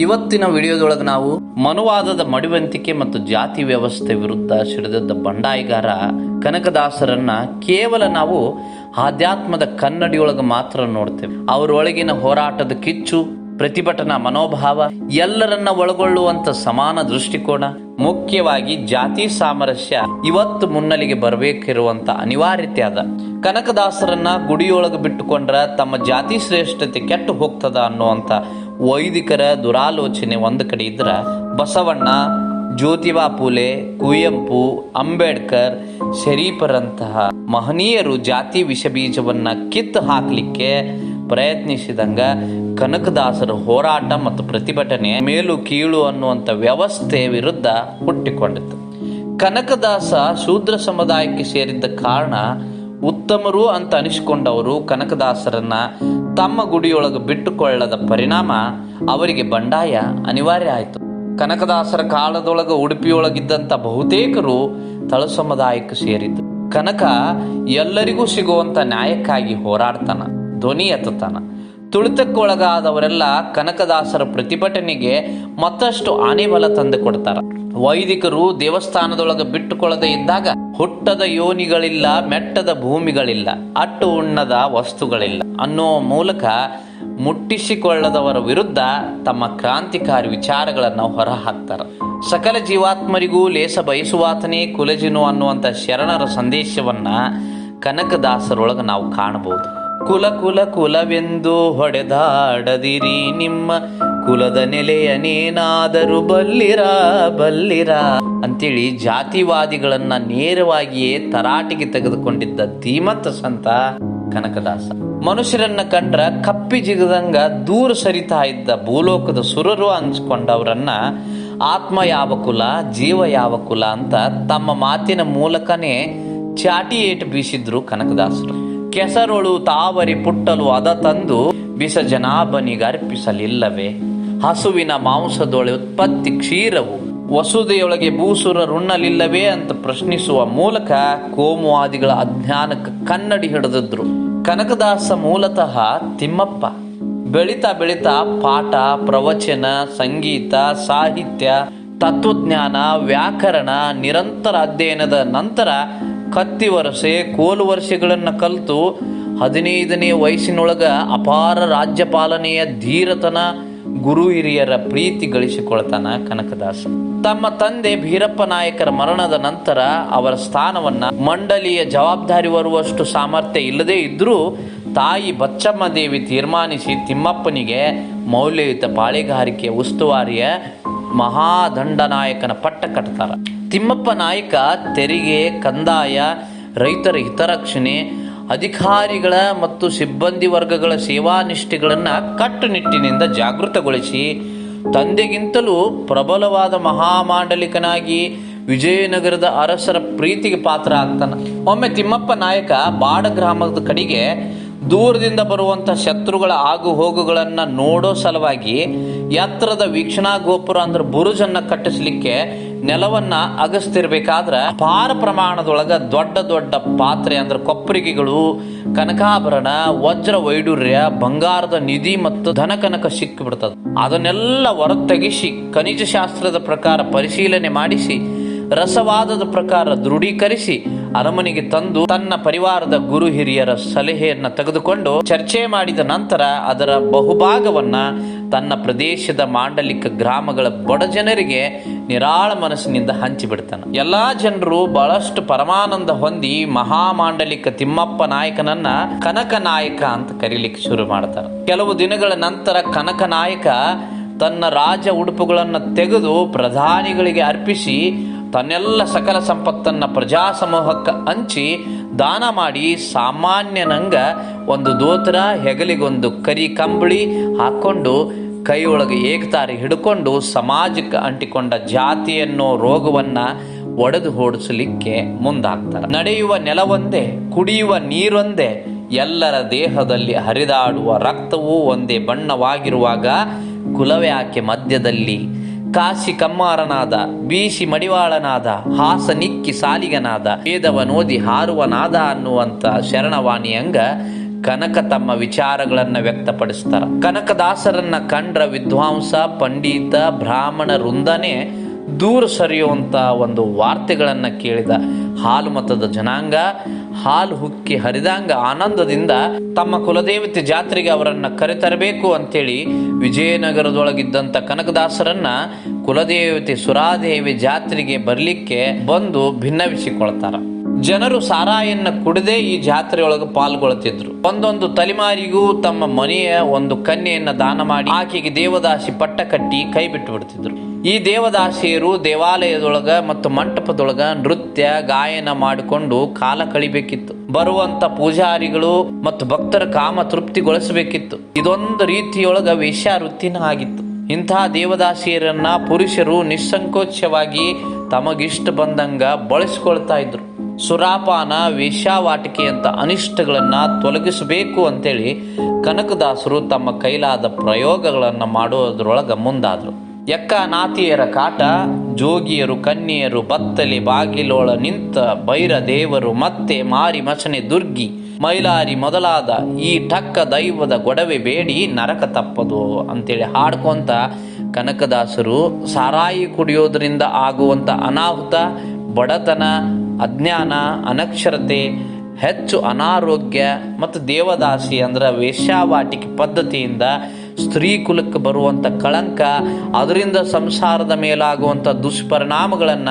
ಇವತ್ತಿನ ವಿಡಿಯೋದೊಳಗೆ ನಾವು ಮನುವಾದದ ಮಡಿವಂತಿಕೆ ಮತ್ತು ಜಾತಿ ವ್ಯವಸ್ಥೆ ವಿರುದ್ಧ ಸಿಡಿದದ್ದ ಬಂಡಾಯಿಗಾರ ಕನಕದಾಸರನ್ನ ಕೇವಲ ನಾವು ಆಧ್ಯಾತ್ಮದ ಕನ್ನಡಿಯೊಳಗೆ ಮಾತ್ರ ನೋಡ್ತೇವೆ. ಅವರೊಳಗಿನ ಹೋರಾಟದ ಕಿಚ್ಚು, ಪ್ರತಿಭಟನಾ ಮನೋಭಾವ, ಎಲ್ಲರನ್ನ ಒಳಗೊಳ್ಳುವಂತ ಸಮಾನ ದೃಷ್ಟಿಕೋನ, ಮುಖ್ಯವಾಗಿ ಜಾತಿ ಸಾಮರಸ್ಯ ಇವತ್ತು ಮುನ್ನಲಿಗೆ ಬರಬೇಕಿರುವಂತ ಅನಿವಾರ್ಯತೆ ಅದ. ಕನಕದಾಸರನ್ನ ಗುಡಿಯೊಳಗೆ ಬಿಟ್ಟುಕೊಂಡ್ರ ತಮ್ಮ ಜಾತಿ ಶ್ರೇಷ್ಠತೆ ಕೆಟ್ಟು ಹೋಗ್ತದ ಅನ್ನುವಂತ ವೈದಿಕರ ದುರಾಲೋಚನೆ ಒಂದು ಕಡೆ ಇದ್ರ ಬಸವಣ್ಣ, ಜ್ಯೋತಿಬಾ ಫುಲೆ ಕುವೆಂಪು, ಅಂಬೇಡ್ಕರ್, ಶರೀಫರಂತಹ ಮಹನೀಯರು ಜಾತಿ ವಿಷ ಬೀಜವನ್ನ ಕಿತ್ತು ಹಾಕಲಿಕ್ಕೆ ಪ್ರಯತ್ನಿಸಿದಂಗ ಕನಕದಾಸರ ಹೋರಾಟ ಮತ್ತು ಪ್ರತಿಭಟನೆ ಮೇಲು ಕೀಳು ಅನ್ನುವಂಥ ವ್ಯವಸ್ಥೆ ವಿರುದ್ಧ ಹುಟ್ಟಿಕೊಂಡಿತು ಕನಕದಾಸ ಶೂದ್ರ ಸಮುದಾಯಕ್ಕೆ ಸೇರಿದ್ದ ಕಾರಣ ಉತ್ತಮರು ಅಂತ ಅನಿಸಿಕೊಂಡವರು ಕನಕದಾಸರನ್ನ ತಮ್ಮ ಗುಡಿಯೊಳಗೆ ಬಿಟ್ಟುಕೊಳ್ಳದ ಪರಿಣಾಮ ಅವರಿಗೆ ಬಂಡಾಯ ಅನಿವಾರ್ಯ ಆಯಿತು. ಕನಕದಾಸರ ಕಾಲದೊಳಗೆ ಉಡುಪಿಯೊಳಗಿದ್ದಂಥ ಬಹುತೇಕರು ತಳ ಸಮುದಾಯಕ್ಕೆ ಸೇರಿದ್ದು ಕನಕ ಎಲ್ಲರಿಗೂ ಸಿಗುವಂತ ನ್ಯಾಯಕ್ಕಾಗಿ ಹೋರಾಡ್ತಾನ, ಧ್ವನಿ ಎತ್ತುತ್ತಾನ. ತುಳಿತಕ್ಕೊಳಗಾದವರೆಲ್ಲ ಕನಕದಾಸರ ಪ್ರತಿಭಟನೆಗೆ ಮತ್ತಷ್ಟು ಆನೆಬಲ ತಂದು ಕೊಡ್ತಾರ ವೈದಿಕರು ದೇವಸ್ಥಾನದೊಳಗೆ ಬಿಟ್ಟುಕೊಳ್ಳದೆ ಇದ್ದಾಗ ಹುಟ್ಟದ ಯೋನಿಗಳಿಲ್ಲ, ಮೆಟ್ಟದ ಭೂಮಿಗಳಿಲ್ಲ, ಅಟ್ಟು ಉಣ್ಣದ ವಸ್ತುಗಳಿಲ್ಲ ಅನ್ನೋ ಮೂಲಕ ಮುಟ್ಟಿಸಿಕೊಳ್ಳದವರ ವಿರುದ್ಧ ತಮ್ಮ ಕ್ರಾಂತಿಕಾರಿ ವಿಚಾರಗಳನ್ನು ಹೊರ ಹಾಕ್ತಾರ ಸಕಲ ಜೀವಾತ್ಮರಿಗೂ ಲೇಸ ಬಯಸುವಾತನೇ ಕುಲಜಿನು ಅನ್ನುವಂಥ ಶರಣರ ಸಂದೇಶವನ್ನ ಕನಕದಾಸರೊಳಗೆ ನಾವು ಕಾಣಬಹುದು. ಕುಲ ಕುಲ ಕುಲವೆಂದು ಹೊಡೆದಾಡದಿರಿ ನಿಮ್ಮ ಕುಲದ ನೆಲೆಯನೇನಾದರೂ ಬಲ್ಲಿರ ಬಲ್ಲಿರ. ಅಂತೇಳಿ ಜಾತಿವಾದಿಗಳನ್ನ ನೇರವಾಗಿಯೇ ತರಾಟಿಗೆ ತೆಗೆದುಕೊಂಡಿದ್ದ ಧೀಮಂತ ಸಂತ ಕನಕದಾಸ. ಮನುಷ್ಯರನ್ನ ಕಂಡ್ರ ಕಪ್ಪಿ ಜಿಗದಂಗ ದೂರ ಸರಿತಾ ಇದ್ದ ಭೂಲೋಕದ ಸುರರು ಅನ್ಸ್ಕೊಂಡವರನ್ನ ಆತ್ಮ ಯಾವ ಕುಲ, ಜೀವ ಯಾವ ಕುಲ ಅಂತ ತಮ್ಮ ಮಾತಿನ ಮೂಲಕನೇ ಚಾಟಿ ಏಟು ಬೀಸಿದ್ರು ಕನಕದಾಸರು. ಕೆಸರೊಳು ತಾವರಿ ಪುಟ್ಟಲು ಅದ ತಂದು ಬಿಸ ಜನಾಭನಿಗರ್ಪಿಸಲಿಲ್ಲವೇ ಹಸುವಿನ ಮಾಂಸದೊಳೆ ಉತ್ಪತ್ತಿ ಕ್ಷೀರವು ವಸುದೆಯೊಳಗೆ ಭೂಸುರರುಣ್ಣಲಿಲ್ಲವೇ ಅಂತ ಪ್ರಶ್ನಿಸುವ ಮೂಲಕ ಕೋಮುವಾದಿಗಳ ಅಜ್ಞಾನಕ್ಕೆ ಕನ್ನಡಿ ಹಿಡಿದಿದ್ರು. ಕನಕದಾಸ ಮೂಲತಃ ತಿಮ್ಮಪ್ಪ. ಬೆಳಿತಾ ಬೆಳಿತಾ ಪಾಠ, ಪ್ರವಚನ, ಸಂಗೀತ, ಸಾಹಿತ್ಯ, ತತ್ವಜ್ಞಾನ, ವ್ಯಾಕರಣ, ನಿರಂತರ ಅಧ್ಯಯನದ ನಂತರ ಕತ್ತಿ ವರಸೆ, ಕೋಲು ವರ್ಷಗಳನ್ನ ಕಲಿತು ಹದಿನೈದನೇ ವಯಸ್ಸಿನೊಳಗ ಅಪಾರ ರಾಜ್ಯಪಾಲನೆಯ ಧೀರತನ ಗುರು ಹಿರಿಯರ ಪ್ರೀತಿ ಗಳಿಸಿಕೊಳ್ತಾನ ಕನಕದಾಸ. ತಮ್ಮ ತಂದೆ ಭೀರಪ್ಪ ನಾಯಕರ ಮರಣದ ನಂತರ ಅವರ ಸ್ಥಾನವನ್ನ ಮಂಡಳಿಯ ಜವಾಬ್ದಾರಿ ಬರುವಷ್ಟು ಸಾಮರ್ಥ್ಯ ಇಲ್ಲದೇ ಇದ್ದರೂ ತಾಯಿ ಬಚ್ಚಮ್ಮ ದೇವಿ ತೀರ್ಮಾನಿಸಿ ತಿಮ್ಮಪ್ಪನಿಗೆ ಮೌಲ್ಯಯುತ ಪಾಳೆಗಾರಿಕೆ ಉಸ್ತುವಾರಿಯ ಮಹಾದಂಡನಾಯಕನ ಪಟ್ಟ ಕಟ್ತಾರ. ತಿಮ್ಮಪ್ಪ ನಾಯಕ, ತೆರಿಗೆ, ಕಂದಾಯ, ರೈತರ ಹಿತರಕ್ಷಣೆ, ಅಧಿಕಾರಿಗಳ ಮತ್ತು ಸಿಬ್ಬಂದಿ ವರ್ಗಗಳ ಸೇವಾ ನಿಷ್ಠೆಗಳನ್ನು ಕಟ್ಟುನಿಟ್ಟಿನಿಂದ ಜಾಗೃತಗೊಳಿಸಿ, ತಂದೆಗಿಂತಲೂ ಪ್ರಬಲವಾದ ಮಹಾಮಾಂಡಲಿಕನಾಗಿ ವಿಜಯನಗರದ ಅರಸರ ಪ್ರೀತಿಗೆ ಪಾತ್ರ ಆಗ್ತಾನೆ ಒಮ್ಮೆ ತಿಮ್ಮಪ್ಪ ನಾಯಕ ಬಾಡ ಗ್ರಾಮದ ಕಡೆಗೆ ದೂರದಿಂದ ಬರುವಂತ ಶತ್ರುಗಳ ಆಗು ಹೋಗುಗಳನ್ನ ನೋಡೋ ಸಲುವಾಗಿ ಎತ್ತರದ ವೀಕ್ಷಣಾ ಗೋಪುರ ಅಂದ್ರೆ ಬುರುಜನ್ನ ಕಟ್ಟಿಸ್ಲಿಕ್ಕೆ ನೆಲವನ್ನ ಅಗಸ್ತಿರ್ಬೇಕಾದ್ರ ಅಪಾರ ಪ್ರಮಾಣದೊಳಗ ದೊಡ್ಡ ದೊಡ್ಡ ಪಾತ್ರೆ ಅಂದ್ರೆ ಕೊಪ್ಪರಿಗೆಗಳು, ಕನಕಾಭರಣ, ವಜ್ರ ವೈಡೂರ್ಯ ಬಂಗಾರದ ನಿಧಿ ಮತ್ತು ಧನಕನಕ ಸಿಕ್ಕಿಬಿಡ್ತದ. ಅದನ್ನೆಲ್ಲ ಹೊರತೆಗಿಸಿ ಖನಿಜ ಶಾಸ್ತ್ರದ ಪ್ರಕಾರ ಪರಿಶೀಲನೆ ಮಾಡಿಸಿ, ರಸವಾದದ ಪ್ರಕಾರ ದೃಢೀಕರಿಸಿ ಅರಮನೆಗೆ ತಂದು ತನ್ನ ಪರಿವಾರದ ಗುರು ಹಿರಿಯರ ಸಲಹೆಯನ್ನ ತೆಗೆದುಕೊಂಡು ಚರ್ಚೆ ಮಾಡಿದ ನಂತರ ಅದರ ಬಹುಭಾಗವನ್ನ ತನ್ನ ಪ್ರದೇಶದ ಮಾಂಡಲಿಕ ಗ್ರಾಮಗಳ ಬಡ ಜನರಿಗೆ ನಿರಾಳ ಮನಸ್ಸಿನಿಂದ ಹಂಚಿಬಿಡ್ತಾನೆ ಎಲ್ಲಾ ಜನರು ಬಹಳಷ್ಟು ಪರಮಾನಂದ ಹೊಂದಿ ಮಹಾಮಾಂಡಲಿಕ ತಿಮ್ಮಪ್ಪ ನಾಯಕನನ್ನ ಕನಕ ನಾಯಕ ಅಂತ ಕರೀಲಿಕ್ಕೆ ಶುರು ಮಾಡ್ತಾರೆ. ಕೆಲವು ದಿನಗಳ ನಂತರ ಕನಕ ನಾಯಕ ತನ್ನ ರಾಜ ಉಡುಪುಗಳನ್ನು ತೆಗೆದು ಪ್ರಧಾನಿಗಳಿಗೆ ಅರ್ಪಿಸಿ ತನ್ನೆಲ್ಲ ಸಕಲ ಸಂಪತ್ತನ್ನ ಪ್ರಜಾ ಸಮೂಹಕ್ಕೆ ಹಂಚಿ ದಾನ ಮಾಡಿ ಸಾಮಾನ್ಯನಂಗ ಒಂದು ದೋತ್ರ ಹೆಗಲಿಗೊಂದು ಕರಿ ಕಂಬಳಿ ಹಾಕೊಂಡು ಕೈಯೊಳಗೆ ಏಕತಾರಿ ಹಿಡ್ಕೊಂಡು ಸಮಾಜಕ್ಕೆ ಅಂಟಿಕೊಂಡ ಜಾತಿಯನ್ನೋ ರೋಗವನ್ನು ಒಡೆದು ಓಡಿಸಲಿಕ್ಕೆ ಮುಂದಾಗ್ತಾರೆ. ನಡೆಯುವ ನೆಲವೊಂದೇ, ಕುಡಿಯುವ ನೀರೊಂದೇ, ಎಲ್ಲರ ದೇಹದಲ್ಲಿ ಹರಿದಾಡುವ ರಕ್ತವೂ ಒಂದೇ ಬಣ್ಣವಾಗಿರುವಾಗ ಕುಲವ್ಯಾಕೆ ಮಧ್ಯದಲ್ಲಿ ಕಾಶಿ ಕಮ್ಮಾರನಾದ ಬೀಸಿ ಮಡಿವಾಳನಾದ, ಹಾಸ ನಿಕ್ಕಿ ಸಾಲಿಗನಾದ, ವೇದವ ನೋದಿ ಹಾರುವನಾದ ಅನ್ನುವಂತ ಶರಣವಾಣಿ ಅಂಗ ಕನಕ ತಮ್ಮ ವಿಚಾರಗಳನ್ನ ವ್ಯಕ್ತಪಡಿಸ್ತಾರ. ಕನಕದಾಸರನ್ನ ಕಂಡ್ರ ವಿದ್ವಾಂಸ, ಪಂಡಿತ, ಬ್ರಾಹ್ಮಣ ವೃಂದನೆ ದೂರ ಸರಿಯುವಂತ ಒಂದು ವಾರ್ತೆಗಳನ್ನ ಕೇಳಿದ ಹಾಲು ಮತದ ಜನಾಂಗ ಹಾಲು ಹುಕ್ಕಿ ಹರಿದಾಂಗ ಆನಂದದಿಂದ ತಮ್ಮ ಕುಲದೇವತೆ ಜಾತ್ರೆಗೆ ಅವರನ್ನ ಕರೆತರಬೇಕು ಅಂತೇಳಿ ವಿಜಯನಗರದೊಳಗಿದ್ದಂತ ಕನಕದಾಸರನ್ನ ಕುಲದೇವತೆ ಸುರಾದೇವಿ ಜಾತ್ರೆಗೆ ಬರಲಿಕ್ಕೆ ಬಂದು ಭಿನ್ನವಿಸಿಕೊಳ್ತಾರ. ಜನರು ಸಾರಾಯನ್ನ ಕುಡದೆ ಈ ಜಾತ್ರೆಯೊಳಗೆ ಪಾಲ್ಗೊಳ್ತಿದ್ರು. ಒಂದೊಂದು ತಲೆಮಾರಿಗೂ ತಮ್ಮ ಮನೆಯ ಒಂದು ಕನ್ಯೆಯನ್ನ ದಾನ ಮಾಡಿ ಆಕೆಗೆ ದೇವದಾಸಿ ಪಟ್ಟ ಕಟ್ಟಿ ಕೈ ಬಿಟ್ಟು ಬಿಡ್ತಿದ್ರು. ಈ ದೇವದಾಸಿಯರು ದೇವಾಲಯದೊಳಗ ಮತ್ತು ಮಂಟಪದೊಳಗ ನೃತ್ಯ, ಗಾಯನ ಮಾಡಿಕೊಂಡು ಕಾಲ ಕಳಿಬೇಕಿತ್ತು. ಬರುವಂತ ಪೂಜಾರಿಗಳು ಮತ್ತು ಭಕ್ತರ ಕಾಮ ತೃಪ್ತಿಗೊಳಿಸಬೇಕಿತ್ತು. ಇದೊಂದು ರೀತಿಯೊಳಗ ವೇಶ್ಯಾವೃತ್ತಿನ ಆಗಿತ್ತು. ಇಂತಹ ದೇವದಾಸಿಯರನ್ನ ಪುರುಷರು ನಿಸ್ಸಂಕೋಚವಾಗಿ ತಮಗಿಷ್ಟ ಬಂದಂಗ ಬಳಸಿಕೊಳ್ತಾ ಇದ್ರು. ಸುರಾಪಾನ ವೇಶ್ಯಾವಾಟಿಕೆಯಂತ ಅನಿಷ್ಟಗಳನ್ನ ತೊಲಗಿಸಬೇಕು ಅಂತೇಳಿ ಕನಕದಾಸರು ತಮ್ಮ ಕೈಲಾದ ಪ್ರಯೋಗಗಳನ್ನ ಮಾಡೋದ್ರೊಳಗೆ ಮುಂದಾದ್ರು. ಎಕ್ಕ ನಾತಿಯರ ಕಾಟ, ಜೋಗಿಯರು ಕನ್ಯೆಯರು ಬತ್ತಲಿ ಬಾಗಿಲೋಳ ನಿಂತ ಬೈರ ದೇವರು ಮತ್ತೆ ಮಾರಿ ಮಚನೆ ದುರ್ಗಿ, ಮೈಲಾರಿ ಮೊದಲಾದ ಈ ಠಕ್ಕ ದೈವದ ಗೊಡವೆ ಬೇಡಿ, ನರಕ ತಪ್ಪದು ಅಂತೇಳಿ ಹಾಡ್ಕೊಂತ ಕನಕದಾಸರು ಸಾರಾಯಿ ಕುಡಿಯೋದ್ರಿಂದ ಆಗುವಂತ ಅನಾಹುತ, ಬಡತನ, ಅಜ್ಞಾನ, ಅನಕ್ಷರತೆ, ಹೆಚ್ಚು ಅನಾರೋಗ್ಯ ಮತ್ತು ದೇವದಾಸಿ ಅಂದ್ರೆ ವೇಶ್ಯಾವಾಟಿಕೆ ಪದ್ಧತಿಯಿಂದ ಸ್ತ್ರೀ ಕುಲಕ್ಕೆ ಬರುವಂಥ ಕಳಂಕ ಅದರಿಂದ ಸಂಸಾರದ ಮೇಲಾಗುವಂಥ ದುಷ್ಪರಿಣಾಮಗಳನ್ನ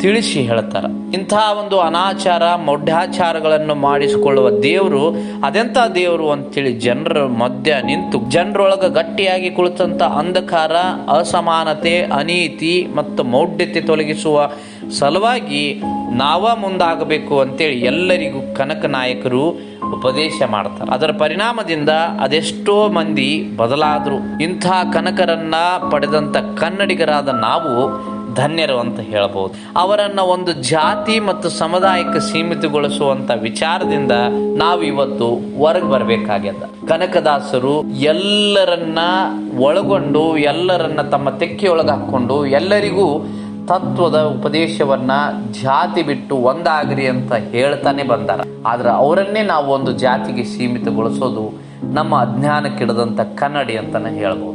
ತಿಳಿಸಿ ಹೇಳ್ತಾರೆ. ಇಂತಹ ಒಂದು ಅನಾಚಾರ, ಮೌಢ್ಯಾಚಾರಗಳನ್ನು ಮಾಡಿಸಿಕೊಳ್ಳುವ ದೇವರು, ಅದೆಂತ ದೇವರು ಅಂತೇಳಿ ಜನರ ಮಧ್ಯ ನಿಂತು, ಜನರೊಳಗೆ ಗಟ್ಟಿಯಾಗಿ ಕುಳಿತಂತ ಅಂಧಕಾರ, ಅಸಮಾನತೆ, ಅನೀತಿ ಮತ್ತು ಮೌಢ್ಯತೆ ತೊಲಗಿಸುವ ಸಲುವಾಗಿ ನಾವ ಮುಂದಾಗಬೇಕು ಅಂತೇಳಿ ಎಲ್ಲರಿಗೂ ಕನಕ ನಾಯಕರು ಉಪದೇಶ ಮಾಡ್ತಾರೆ. ಅದರ ಪರಿಣಾಮದಿಂದ ಅದೆಷ್ಟೋ ಮಂದಿ ಬದಲಾದರು. ಇಂಥ ಕನಕರನ್ನ ಪಡೆದಂತ ಕನ್ನಡಿಗರಾದ ನಾವು ಧನ್ಯರು ಅಂತ ಹೇಳಬಹುದು ಅವರನ್ನ ಒಂದು ಜಾತಿ ಮತ್ತು ಸಮುದಾಯಕ್ಕೆ ಸೀಮಿತಗೊಳಿಸುವಂತ ವಿಚಾರದಿಂದ ನಾವು ಇವತ್ತು ಹೊರಗೆ ಬರಬೇಕಾಗ್ಯದ. ಕನಕದಾಸರು ಎಲ್ಲರನ್ನ ಒಳಗೊಂಡು, ಎಲ್ಲರನ್ನ ತಮ್ಮ ತೆಕ್ಕೆಯೊಳಗೆ ಹಾಕ್ಕೊಂಡು ಎಲ್ಲರಿಗೂ ತತ್ವದ ಉಪದೇಶವನ್ನ ಜಾತಿ ಬಿಟ್ಟು ಒಂದಾಗ್ರಿ ಅಂತ ಹೇಳ್ತಾನೆ ಬಂದಾರ. ಆದ್ರೆ ಅವರನ್ನೇ ನಾವು ಒಂದು ಜಾತಿಗೆ ಸೀಮಿತಗೊಳಿಸೋದು ನಮ್ಮ ಅಜ್ಞಾನಕ್ಕಿಡದಂತ ಕನ್ನಡಿ ಅಂತಾನೆ ಹೇಳ್ಬೋದು.